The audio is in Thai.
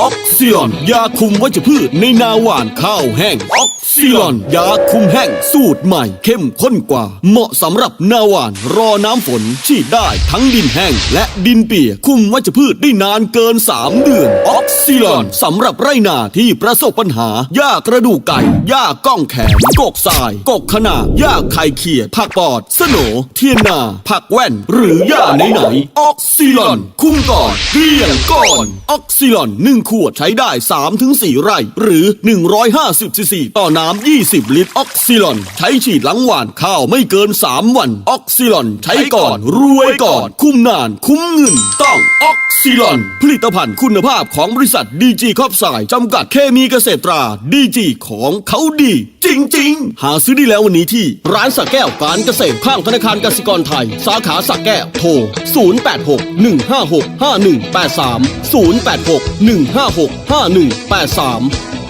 ออก ซิลอน ยาคุมวัชพืชในนาหวานข้าวแห้งออกซิลอน ยาคุมแห้งสูตรใหม่ เข้มข้นกว่า เหมาะสำหรับนาหวาน รอน้ำฝนฉีดได้ทั้งดินแห้ง และดินเปียกคุมวัชพืชได้นานเกิน 3 เดือนออกซิลอนสำหรับไรนาที่ประสบปัญหาหญ้ากระดูกไก่หญ้าก้องแขนกกทราย กกขนาหญ้าไข่เขียดผักปอด สโหนเทียนนา ผักแว่น หรือหญ้าไหนๆออกซิลอน คุ้มก่อนเกลี้ยงก่อนออกซิลอน1ขวดใช้ได้ 3-4 ไร่ หรือ 150ซีซีต่อน้ำ 20 ลิตรออกซิลอน ใช้ฉีดหลังหวานข้าวไม่เกิน 3 วัน ออกซิลอน ใช้ก่อน รวยก่อน คุ้มนาน คุ้มเงิน ต้องออกซิลอน ผลิตภัณฑ์คุณภาพของบริษัทดีจีครอบสายจำกัดเคมีเกษตรตราดีจีของเขาดี จริง ๆ หาซื้อได้แล้ววันนี้ที่ร้านสักแก้วการเกษตรข้างธนาคารกสิกรไทย สาขาสักแก้วโทร 086 156 5183 086 156 5183